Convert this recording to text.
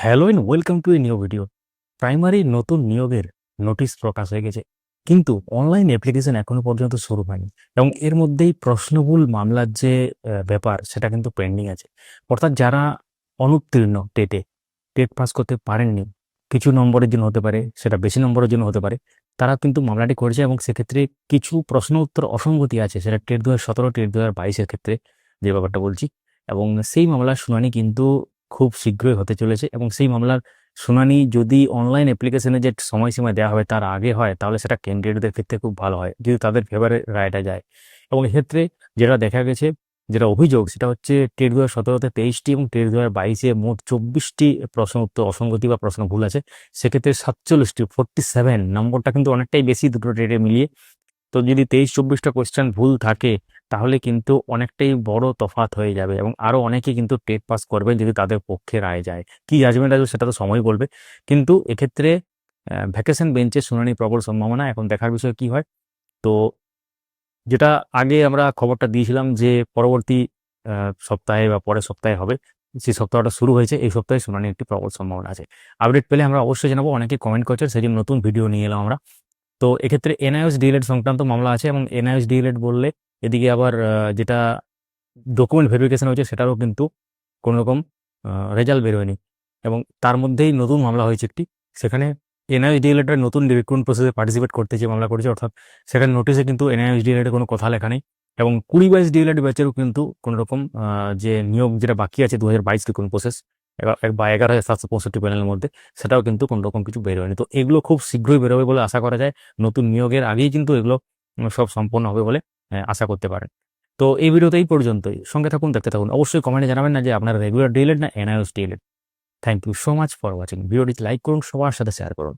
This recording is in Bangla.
Hello in welcome to a new video. Primary নতুন নিয়োগের নোটিশ প্রকাশ হয়ে গেছে। কিন্তু অনলাইন অ্যাপ্লিকেশন এখনও পর্যন্ত শুরু হয়নি এবং এর মধ্যেই প্রশ্নবুল মামলার যে ব্যাপার সেটা কিন্তু পেন্ডিং আছে। অর্থাৎ যারা অনুত্তীর্ণ টেটে টেট পাস করতে পারেননি, কিছু নম্বরের জন্য হতে পারে, সেটা বেশি নম্বরের জন্য হতে পারে, তারা কিন্তু মামলাটি করেছে এবং সেক্ষেত্রে কিছু প্রশ্ন উত্তর অসঙ্গতি আছে। সেটা টেট দু হাজার সতেরো, টেট দু হাজার বাইশের ক্ষেত্রে যে ব্যাপারটা বলছি এবং সেই মামলার শুনানি কিন্তু খুব শীঘ্রই হতে চলেছে এবং সেই মামলার শুনানি যদি অনলাইন অ্যাপ্লিকেশনে যে সময়সীমা দেওয়া হবে তার আগে হয়, তাহলে সেটা ক্যান্ডিডেটদের ক্ষেত্রে খুব ভালো হয় যদি তাদের ফেভারে রায়টা যায়। এবং এক্ষেত্রে যেটা দেখা গেছে, যেটা অভিযোগ, সেটা হচ্ছে টেট দু হাজার সতেরোতে তেইশটি এবং টেট দু হাজার বাইশে মোট চব্বিশটি প্রশ্ন উত্তর, অসঙ্গতি বা প্রশ্ন ভুল আছে, সেক্ষেত্রে সাতচল্লিশটি ফোর্টি সেভেন নম্বরটা কিন্তু অনেকটাই বেশি দুটো টেটে মিলিয়ে। তো যদি তেইশ, চব্বিশটা কোয়েশ্চেন ভুল থাকে তাহলে কিন্তু অনেকটাই বড় তফাৎ হয়ে যাবে এবং আরও অনেকে কিন্তু টেট পাস করবে যদি তাদের পক্ষে রায় যায়। কি জাজমেন্ট আসবে সেটা তো সময় বলবে। কিন্তু এক্ষেত্রে ভ্যাকেশন বেঞ্চে শুনানি প্রবল সম্ভাবনা। এখন দেখার বিষয় কি হয়? তো যেটা আগে আমরা খবরটা দিয়েছিলাম যে পরবর্তী সপ্তাহে বা পরের সপ্তাহে হবে, সেই সপ্তাহটা শুরু হয়েছে। এই সপ্তাহে শুনানি একটি প্রবল সম্ভাবনা আছে। আপডেট পেলে আমরা অবশ্যই জানাব। অনেকে কমেন্ট করছে সেই নতুন ভিডিও নিয়ে এলাম আমরা। তো এক্ষেত্রে এনআইএস ডিএলএড সংক্রান্ত মামলা আছে এবং এনআইএস ডিএলএড বললে এদিকে আবার যেটা ডকুমেন্ট ভেরিফিকেশন হয়েছে সেটারও কিন্তু কোনো রকম রেজাল্ট বেরোয়নি এবং তার মধ্যেই নতুন মামলা হয়েছে একটি। সেখানে এনআইএস ডিএলএডের নতুন রিক্রুটমেন্ট প্রসেসে পার্টিসিপেট করতে যে মামলা করেছে, অর্থাৎ সেখানে নোটিশে কিন্তু এনআইএস ডিএলএডের কোনো কথা লেখা নেই। এবং কুড়ি বাইশ ডিএলএড ব্যাচেরও কিন্তু কোনো রকম যে নিয়োগ যেটা বাকি আছে দু হাজার বাইশ রিক্রুটমেন্ট প্রসেস বা এগারো হাজার সাতশো পঁয়ষট্টি প্যানেলের মধ্যে, সেটাও কিন্তু কোনো রকম কিছু বেরোয়নি তো এগুলো খুব শীঘ্রই বেরোবে বলে আশা করা যায়। নতুন নিয়োগের আগেই কিন্তু এগুলো সব সম্পন্ন হবে বলে আশা করতে পারেন। তো এই ভিডিওতে এই পর্যন্তই। সঙ্গে থাকুন, দেখতে থাকুন। অবশ্যই কমেন্টে জানাবেন না যে আপনার রেগুলার ডিএলএড না NIOS DElEd thank you so much for watching ভিডিওটি লাইক করুন, সবার সাথে শেয়ার করুন।